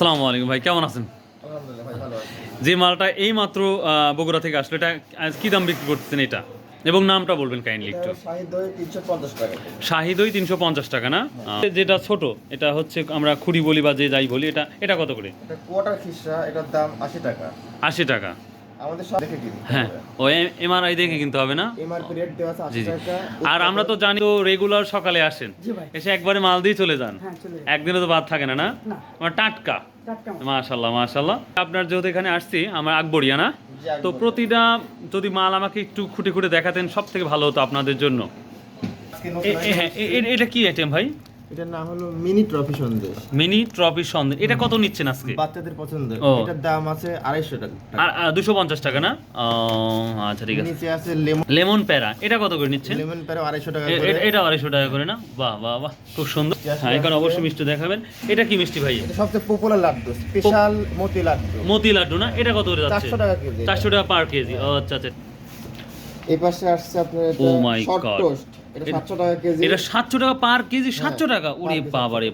আসসালামু আলাইকুম ভাই কেমন আছেন? আলহামদুলিল্লাহ ভাই ভালো আছি যে মালটা এই মাত্র বগুড়া থেকে আসলো এটা কি দাম বিক্রি করতেছেন এটা? এবং নামটা বলবেন কাইন্ডলি একটু। শাহিদ দই তিনশো পঞ্চাশ টাকা না? যেটা ছোট এটা হচ্ছে আমরা খুঁড়ি বলি বা যে যাই বলি এটা এটা কত করে? কোয়াটার খিসা এটার দাম আশি টাকা। আশি টাকা। আমাদের সব দেখে কিনি হ্যাঁ ও দেখে কিনতে হবে না? এমআরপি রেট দেওয়া আছে জি আশি জি টাকা। আর আমরা তো জানি তো রেগুলার সকালে আসেন। এসে একবারে মাল দিয়ে চলে যান। একদিনও তো বাদ থাকে না না? টাটকা। মাশাল্লাহ মাশাল্লাহ আপনার যেহেতু এখানে আসছি আমার আকবরিয়া না? তো প্রতিটা যদি মাল আমাকে একটু খুঁটে খুঁটে দেখাতেন সব থেকে ভালো হতো আপনাদের জন্য। হ্যাঁ, এটা কি আইটেম ভাই? এটার নাম হলো mini trophy Sandesh. Mini trophy Sandesh. এটা কত নিচ্ছেন আজকে? বাচ্চাদের পছন্দের। ও। এটার দাম আছে আড়াইশো টাকা। আর দুশো পঞ্চাশ টাকা না? আচ্ছা ঠিক আছে। নিচে আছে লেমন। লেমন প্যারা এটা কত করে নিচ্ছেন? লেমন প্যারো আড়াইশো টাকা এটা আড়াইশো টাকা করে না? বাহ বাহ বাহ খুব সুন্দর। হ্যাঁ এখানে অবশ্যই মিষ্টি দেখাবেন। এটা কি মিষ্টি ভাই? সবচেয়ে পপুলার লাড্ডু স্পেশাল মতি লাড্ডু। মতি লাড্ডু না? এটা কত করে যাচ্ছে? চারশো টাকা কেজি। চারশো টাকা পার কেজি। আচ্ছা আচ্ছা। এই পাশে আসছে আপনার Oh শর্ট টোস্ট এটা সাতশো টাকা সাতশো পার কেজি সাতশো হ্যাঁ, টাকা ওরে বাবারে।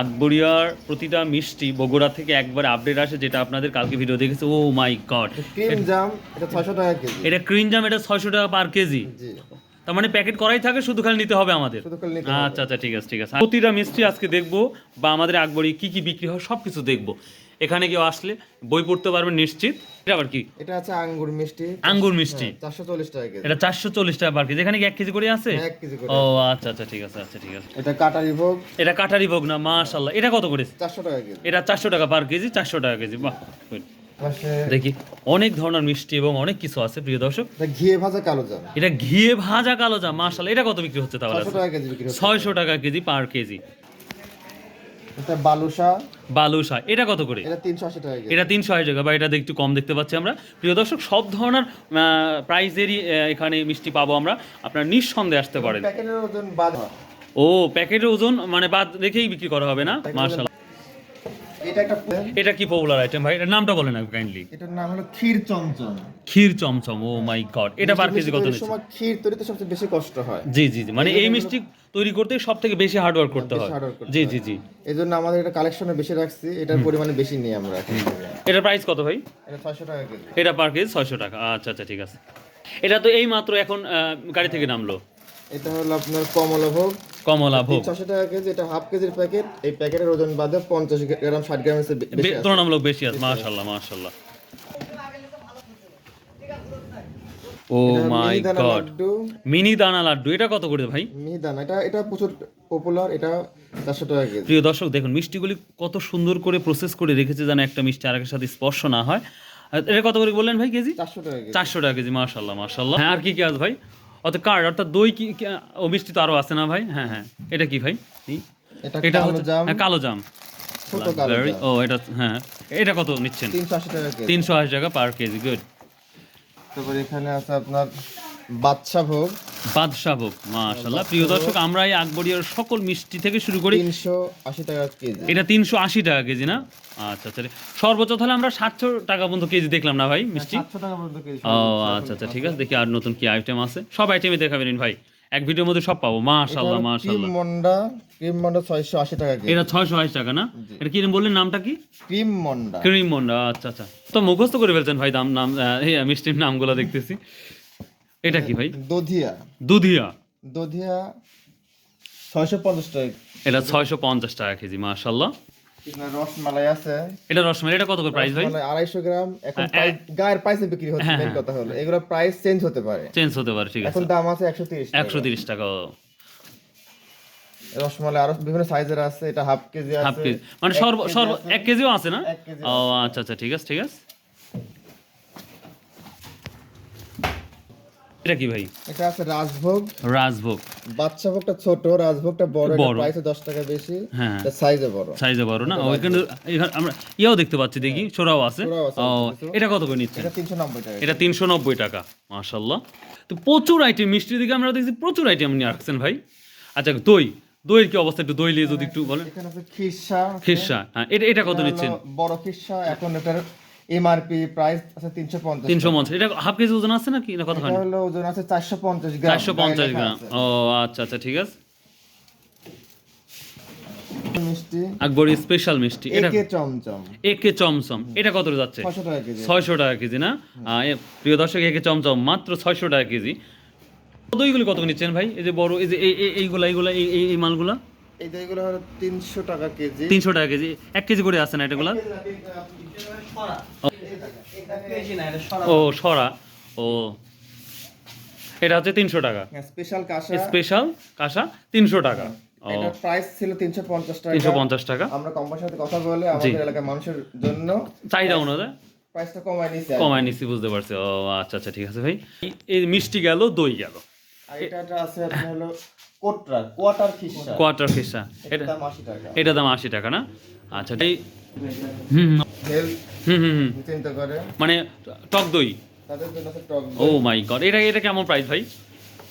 আকবরিয়ার প্রতিটা মিষ্টি বগুড়া থেকে একবার আপডেট আসে যেটা আপনাদের কালকে ভিডিও দেখেছে। ও মাই গড ক্রিম জাম এটা ছয়শো টাকা কেজি। এটা ক্রিম জাম এটা ছয়শো টাকা পার কেজি। তার মানে প্যাকেট করাই থাকে শুধু খালি নিতে হবে আমাদের। আচ্ছা আচ্ছা ঠিক আছে ঠিক আছে। প্রতিটা মিষ্টি আজকে দেখব বা আমাদের আকবরি কি কি বিক্রি হয় সব কিছু দেখব। এখানে কেউ আসলে বই পড়তে পারবেন নিশ্চিত। এটা আবার কি? এটা আছে আঙ্গুর মিষ্টি। আঙ্গুর মিষ্টি। চারশো চল্লিশ টাকা কেজি। এটা চারশো চল্লিশ টাকা পার কেজি। এখানে কি এক কেজি করে আছে? হ্যাঁ, এক কেজি করে। ও আচ্ছা আচ্ছা ঠিক আছে আচ্ছা ঠিক আছে। এটা কাটারি ভোগ। এটা কাটারি ভোগ না মাশাল্লাহ এটা কত করে? চারশো টাকা কেজি। এটা চারশো টাকা পার কেজি চারশো টাকা কেজি। বাহ দেখি অনেক ধরনের মিষ্টি এবং অনেক কিছু আছে প্রিয় দর্শক। ঘিয়ে ভাজা কালো জাম। এটা ঘিয়ে ভাজা কালো যা মাশাল্লাহ এটা কত বিক্রি হচ্ছে তাহলে? ছশো টাকা কেজি বিক্রি হচ্ছে। ছয়শো টাকা কেজি পার কেজি। এটা বালুশা। বালুশা এটা কত করে? এটা তিনশো আশি টাকা কেজি। এটা তিনশো আশি টাকা বা এটা একটু কম দেখতে পাচ্ছি আমরা। প্রিয় দর্শক সব ধরনের প্রাইজেরই এখানে মিষ্টি পাবো আমরা। আপনার নিঃসন্দেহে আসতে পারেন। প্যাকেটের ওজন বাদ ও প্যাকেটের ওজন মানে বাদ রেখেই বিক্রি করা হবে না? মার্শাল এটা একটা এটা কি পপুলার আইটেম ভাই? এটার নামটা বলেন কাইন্ডলি এটার নাম হলো kheer chomchom. Kheer chomchom oh my god এটা পার কেজি কত নিচ্ছে? সময় ক্ষীর তৈরিতে সবচেয়ে বেশি কষ্ট হয়। জি জি জি মানে এই মিষ্টি তৈরি করতে সব থেকে বেশি হার্ড ওয়ার্ক করতে হয়। জি জি জি। এই জন্য আমাদের এটা কালেকশনে বেশি রাখছি এটার পরিমাণে বেশি নিই আমরা এটার প্রাইস কত ভাই? এটা ছয়শো টাকা কেজি। এটা পার কেজি ছয়শো টাকা। আচ্ছা আচ্ছা ঠিক আছে। এটা তো এই মাত্র এখন গাড়ি থেকে নামলো। এটা হলো আপনার কমলাভোগ। কমলা ভোগ ছশো টাকা কেজি এটা হাফ কেজির প্যাকেট। এই প্যাকেটের ওজন বাদে পঞ্চাশ গ্রাম ষাট গ্রাম তুলনামূলক বেশি আছে মাশাল্লাহ মাশাল্লাহ। ও মাই গড। মিনি দানা লাড্ডু এটা কত করে ভাই? মিহিদানা এটা এটা প্রচুর পপুলার এটা চারশো টাকা কেজি। প্রিয় দর্শক দেখুন মিষ্টিগুলি কত সুন্দর করে প্রসেস করে রেখেছে যেন একটা মিষ্টি আরেকের সাথে স্পর্শ না হয়। এটা কত করে বললেন ভাই কেজি? চারশো টাকা কেজি। চারশো টাকা কেজি মাশাল্লাহ মাশাল্লাহ। হ্যাঁ আর কি কি আছে ভাই? অত কার্ড অর্থাৎ দই কি মিষ্টি তো আরও আছে না ভাই? হ্যাঁ হ্যাঁ। এটা কি ভাই? এটা এটা কালো হচ্ছে জাম। হ্যাঁ, কালো জাম। ছোট কালো জাম। ও এটা হ্যাঁ এটা কত নিচ্ছেন? তিনশো আশি টাকা পার কেজি গুড তারপরে এখানে আছে আপনার বাদশা ভোগ। বাদশাহ ভোগ মাশাল্লাহ প্রিয় দর্শক আমরা এই আকবরিয়ার সকল মিষ্টি থেকে শুরু করি তিনশো আশি টাকা কেজি। এটা তিনশো আশি টাকা কেজি না? আচ্ছা আচ্ছা। সর্বোচ্চ তাহলে আমরা সাতশো টাকা পর্যন্ত কেজি দেখলাম না ভাই মিষ্টি? কেজি ও আচ্ছা আচ্ছা ঠিক আছে। দেখি আর নতুন কি আইটেম আছে। সব আইটেমই দেখাবেন ভাই। এক ভিডিওর মধ্যে সব পাবো। ক্রিম মন্ডা ক্রিম মন্ডা ছয়শো আশি টাকা কেজি। এটা ছয়শো আশি টাকা না? এটা কি বললেন নামটা কি? ক্রিম মন্ডা ক্রিম মন্ডা আচ্ছা আচ্ছা। তো মুখস্থ করে ফেলছেন ভাই দাম নাম এই মিষ্টির নামগুলো দেখতেছি। এটা কি ভাই? দধিয়া। দুধিয়া। দধিয়া ছয়শো পঞ্চাশ টাকা। এটা ছয়শো পঞ্চাশ টাকা কেজি আপনার রসমালাই আছে। এটা রসমালাই এটা কত করে প্রাইস ভাই? আড়াইশো গ্রাম এখন গায়ের প্রাইসে বিক্রি হচ্ছে মেন কথা হলো। এগুলো প্রাইস চেঞ্জ হতে পারে। চেঞ্জ হতে পারে ঠিক আছে। এখন দাম আছে একশো তিরিশ একশো তিরিশ টাকা রসমালাই আরও বিভিন্ন সাইজের আছে এটা হাফ কেজি হাফ আছে। কেজি। মানে সর্ব সর্ব এক কেজিও আছে না? ও আচ্ছা আচ্ছা ঠিক আছে ঠিক আছে। এটা কি ভাই? এটা আছে রাজভোগ। রাজভোগ। বাচ্চা ভোগটা ছোট রাজভোগটা বড় এটা। প্রাইসে দশ টাকা বেশি হ্যাঁ। সাইজে বড়। সাইজে বড় না? ওইখানে এখানে আমরা ইয়াও দেখতে পাচ্ছি দেখি। ছোড়াও আছে। ও এটা কত করে নিচ্ছেন? এটা তিনশো নব্বই টাকা। এটা তিনশো নব্বই টাকা মাশাল্লাহ তো প্রচুর আইটেম মিষ্টি দিকে আমরা দেখছি প্রচুর আইটেম নিয়ে রাখছেন ভাই। আচ্ছা দই। দইয়ের কি অবস্থা একটু দই নিয়ে যদি একটু বলেন। এখানে আছে খিরসা আছে। খিরসা হ্যাঁ এটা এটা কত নিচ্ছেন? বড় খিরসা এখন এটার এমআরপি প্রাইস আছে তিনশো পঞ্চাশ তিনশো পঞ্চাশ। এটা হাফ কেজি ওজন আছে নাকি? না এটা হলো ওজন আছে চারশো পঞ্চাশ গ্রাম। চারশো পঞ্চাশ গায়ে লেখা গ্রাম ও আচ্ছা আচ্ছা ঠিক আছে। মিষ্টি। আকবরি স্পেশাল মিষ্টি। এটা একে চমচম। একে চমচম। এটা কত যাচ্ছে? ছশো টাকা কেজি। ছয়শো টাকা কেজি না? আহ, প্রিয় দর্শক একে চমচম। মাত্র ছয়শো টাকা কেজি। দইগুলি কত নিচ্ছেন ভাই? এই যে বড় এই যে এই- এই- এইগুলা এইগুলা এই এই- এই মালগুলা? এই দইগুলো হলো তিনশো টাকা কেজি। তিনশো টাকা কেজি। এক কেজি করে আছে না এটাগুলা ও। সরা। ও এটা হচ্ছে তিনশো টাকা। স্পেশাল কাঁসা। স্পেশাল কাঁসা তিনশো টাকা। ও। প্রাইস ছিল তিনশো পঞ্চাশ টাকা। তিনশো পঞ্চাশ টাকা। আমরা কোম্পানির সাথে কথা বলে আমাদের এলাকার মানুষের জন্য চাহিদা অনুযায়ী। প্রাইসটা কমায় নিয়েছে কমায় নিচ্ছি বুঝতে পারছি। ও আচ্ছা আচ্ছা ঠিক আছে ভাই। এই মিষ্টি গেল দই গেল। আর এটা আছে আপনার হলো কোটরা কোয়াটার খিসা কোয়ার্টার ফিসা এটা এটা দাম আশি টাকা। এটা দাম আশি টাকা না? আচ্ছা এই হুম হুম, হুম চিন্তা করে মানে টক দই? তাদের জন্য আছে টক ও মাই গড এটা এটা কেমন প্রাইস ভাই?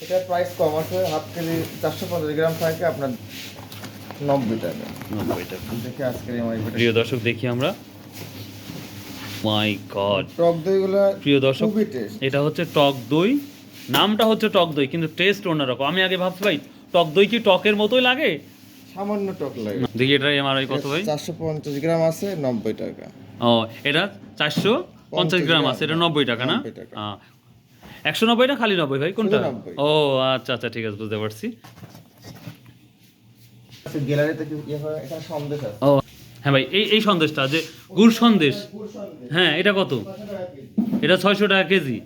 এটার প্রাইস কম আছে হাফ কেজি চারশো পঞ্চাশ গ্রাম থাকে আপনার নব্বই টাকা। নব্বই টাকা। দেখে আজকের প্রিয় দর্শক দেখি আমরা। মাই গড টক দইগুলো প্রিয় দর্শক এটা হচ্ছে টক দই। নামটা হচ্ছে টক দই কিন্তু টেস্ট অন্যরকম আমি আগে ভাবছি ভাই টক দই কি টকের মতোই লাগে? সামান্য টক লাগে। দেখি এটা এমআরআই কত ভাই? চারশো পঞ্চাশ গ্রাম আছে নব্বই টাকা। ও এটা চারশো পঞ্চাশ গ্রাম আছে এটা নব্বই টাকা না? 90। একশো নব্বই না খালি নব্বই ভাই কোনটা? 90 ও আচ্ছা আচ্ছা ঠিক আছে বুঝতে পারছি। কি ইয়ে ও হ্যাঁ ভাই এই এই সন্দেশটা যে গুড় সন্দেশ। হ্যাঁ এটা কত? এটা ছয়শো টাকা কেজি।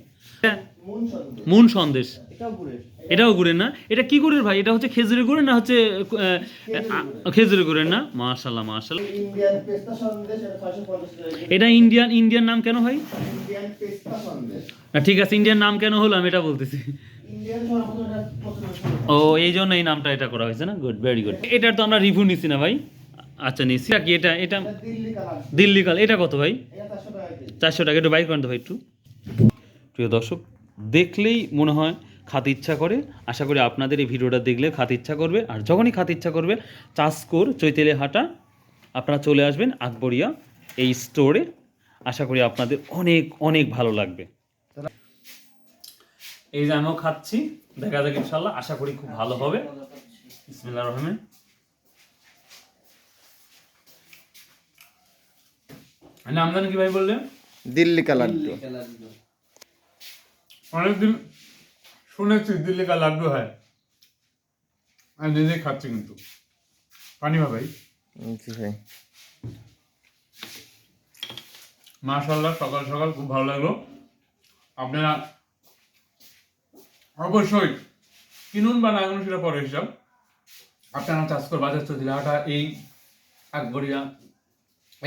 মুন সন্দেশ। এটাও গুড়ের। গুড়ের না? এটা কি গুড়ের ভাই? এটা হচ্ছে খেজুরের গুড়ের না হচ্ছে খেজুরের গুড়ের না? মাশাল্লাহ মাশাল্লাহ এটা ইন্ডিয়ান ইন্ডিয়ান নাম কেন ভাই? না, ঠিক আছে ইন্ডিয়ান নাম কেন হলো? আমি এটা বলতেছি। ও এই জন্য এই নামটা এটা করা হয়েছে না? গুড ভেরি গুড এটার তো আমরা রিভিউ নিছি না ভাই। আচ্ছা নিছি। কি এটা এটা দিল্লি কাল এটা কত ভাই? চারশো টাকা একটু বাইক করেন তো ভাই একটু। প্রিয় দর্শক দেখলেই মনে হয় খাতে ইচ্ছা করে। আশা করি আপনাদের এই ভিডিওটা দেখলে খাতে ইচ্ছা করবে। আর যখনই খাতে ইচ্ছা করবে চাষকোর চৈতেলে হাটা আপনারা চলে আসবেন আকবরিয়া এই স্টোরে আশা করি আপনাদের অনেক অনেক ভালো লাগবে। এই যে আমিও খাচ্ছি দেখা যাক ইনশাল্লাহ। আশা করি খুব ভালো হবে। বিসমিল্লাহির রহমান নামদান কি ভাই বললেন? দিল্লি কালার। অনেকদিন শুনেছি দিল্লি কা লাড্ডু হয়। আমি নিজেই খাচ্ছি কিন্তু। পানি ভাই? জি ভাই। মাশাল্লাহ সকাল সকাল খুব ভালো লাগল। আপনারা অবশ্যই কিনুন বা না কিনুন সেটা পরে হিসাব। আপনারা চাষকর বাজার চৌধুরীহাটা এই আকবরিয়া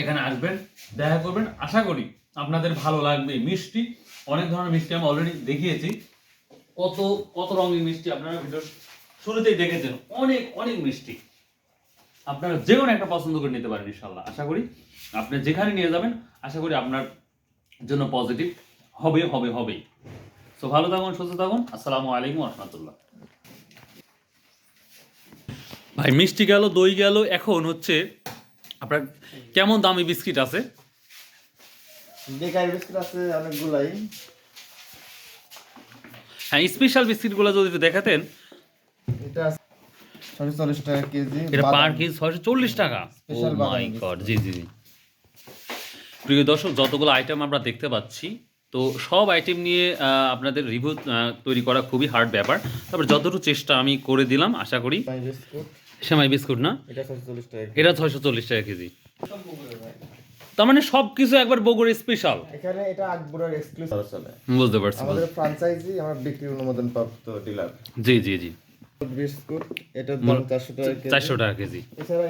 এখানে আসবেন দেখা করবেন। আশা করি আপনাদের ভালো লাগবে মিষ্টি অনেক ধরনের মিষ্টি আমি অলরেডি দেখিয়েছি। কত কত রঙের মিষ্টি আপনারা ভিডিও শুরুতেই দেখেছেন। অনেক অনেক মিষ্টি। আপনারা যে কোনো একটা পছন্দ করে নিতে পারেন ইনশাল্লাহ আশা করি আপনি যেখানে নিয়ে যাবেন, আশা করি আপনার জন্য পজিটিভ হবে হবে, হবেই। সো ভালো থাকুন, সুস্থ থাকুন। আসসালামু আলাইকুম রহমতুল্লাহ। ভাই, মিষ্টি গেল, দই গেল, এখন হচ্ছে আপনার কেমন দামি বিস্কিট আছে? বেকারি বিস্কুট আছে অনেকগুলাই। হ্যাঁ স্পেশাল বিস্কিটগুলো যদি একটু দেখাতেন। এটা ছশো চল্লিশ টাকা কেজি এটা পার কেজি ছয়শো চল্লিশ টাকা? ও মাই গড জি জি জি। প্রিয় দর্শক যতগুলো আইটেম আমরা দেখতে পাচ্ছি তো সব আইটেম নিয়ে আপনাদের রিভিউ তৈরি করা খুবই হার্ড ব্যাপার। তারপর যতটুকু চেষ্টা আমি করে দিলাম আশা করি সেমাই বিস্কুট। না। এটা ছয়শো চল্লিশ টাকা কেজি। তার মানে সব কিছু একবার বগুড়ে স্পেশাল এখানে এটা আকবরের এক্সক্লুসিভ চলে বুঝতে পারছি আমাদের ফ্রাঞ্চাইজি আমরা বিক্রি অনুমোদন প্রাপ্ত ডিলার জি জি জি। বিস্কুট এটার দাম চারশো টাকা কেজি। চারশো টাকা কেজি। এছাড়া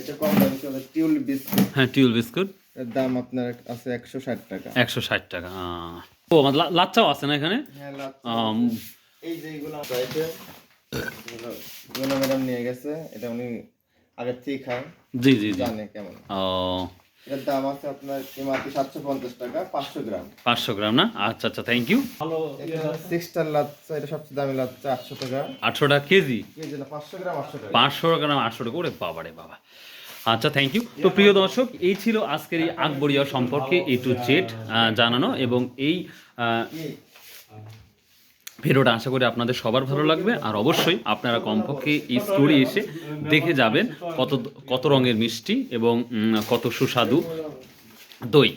এটা কম দামি চলে টিউল বিস্কুট। হ্যাঁ টিউল বিস্কুট। এর দাম আপনার আছে একশো ষাট টাকা। একশো ষাট টাকা আহ। ও আমার লাচ্চাও আছে না এখানে? হ্যাঁ আম, এই যে এগুলো চাইতে এগুলো ম্যাডাম নিয়ে গেছে এটা উনি আগের থেকে খায়। জি জি জি। জানে কেমন। ও। এর দাম আছে আপনার এমআরপি সাতশো পঞ্চাশ টাকা পাঁচশো গ্রাম। পাঁচশো গ্রাম না? আচ্ছা আচ্ছা thank you six star lachha এটা সবচেয়ে দামি লাচ্চা আটশো টাকা। আটশো টাকা কেজি? কেজি না পাঁচশো গ্রাম আটশো টাকা। পাঁচশো গ্রাম আটশো টাকা। করে বাবা রে বাবা। আচ্ছা থ্যাংক ইউ তো প্রিয় দর্শক এই ছিল আজকের এই আকবরিয়া সম্পর্কে এ টু জেড জানানো এবং এই ভিডিওটা আশা করি আপনাদের সবার ভালো লাগবে। আর অবশ্যই আপনারা কমপক্ষে এই স্টোরি এসে দেখে যাবেন কত কত রঙের মিষ্টি এবং কত সুস্বাদু দই।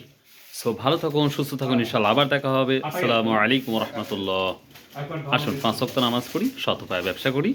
সো ভালো থাকুন, সুস্থ থাকুন ইনশাল্লাহ আবার দেখা হবে। আসসালামু আলাইকুম রহমতুল্লাহ। আসুন, পাঁচ সপ্তাহ নামাজ পড়ি শতপায় ব্যবসা করি।